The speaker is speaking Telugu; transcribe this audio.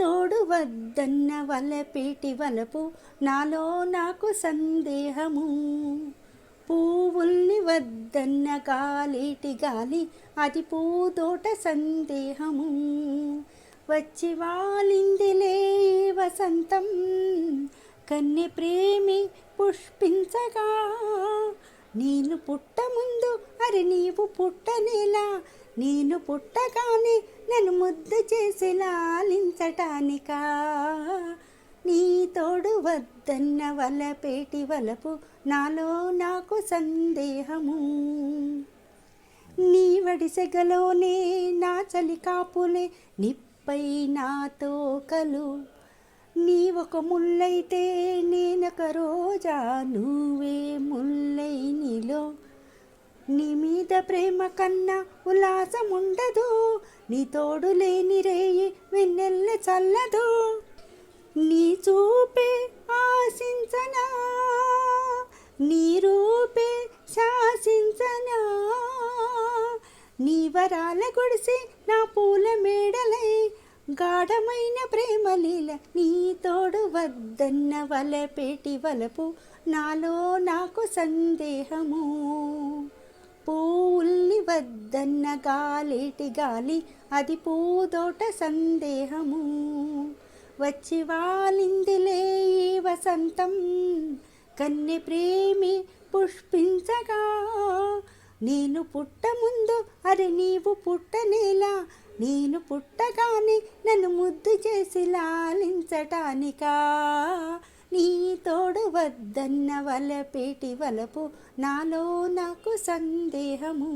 తోడు వద్దన్న వలపేటి వలపు నాలో నాకు సందేహము. పువ్వుల్ని వద్దన్న గాలిటి గాలి అది పూదోట సందేహము. వచ్చి వాలిందిలే వసంతం కన్నె ప్రేమి పుష్పించగా. నేను పుట్ట ముందు అరే నీవు పుట్టనేలా నేను పుట్టగానే నన్ను ముద్దు చేసి లాలించటానికా నీ తోడు వద్దన్న వలపేటి వలపు నాలో నాకు సందేహము. నీ వడిసెగలోనే నా చలి కాపులే నిప్పై నాతో కలు ఒక ముల్లైతే నేనొక రోజా నువ్వే ముల్లై నీలో. నీ మీద ప్రేమ కన్నా ఉల్లాసం ఉండదు నీ తోడు లేని రేయి వెన్నెల్ల చల్లదు. నీ చూపే ఆశించనా నీ రూపే శాసించనా. నీ వరాల గుడిసి నా పూల మేడలై గాఢమైన ప్రేమలీల నీ తోడు వద్దన్న వలపేటి వలపు నాలో నాకు సందేహము. పూల్ని వద్దన్న గాలిటి గాలి అది పూదోట సందేహము. వచ్చి వాలిందిలే వసంతం కన్నె ప్రేమి పుష్పించగా నేను పుట్ట ముందు అరే నీవు పుట్టనేలా నేను పుట్టగానే నన్ను ముద్దు చేసి లాలించటానికా. నీ తోడు వద్దన్న వలపేటి వలపు నాలో నాకు సందేహము.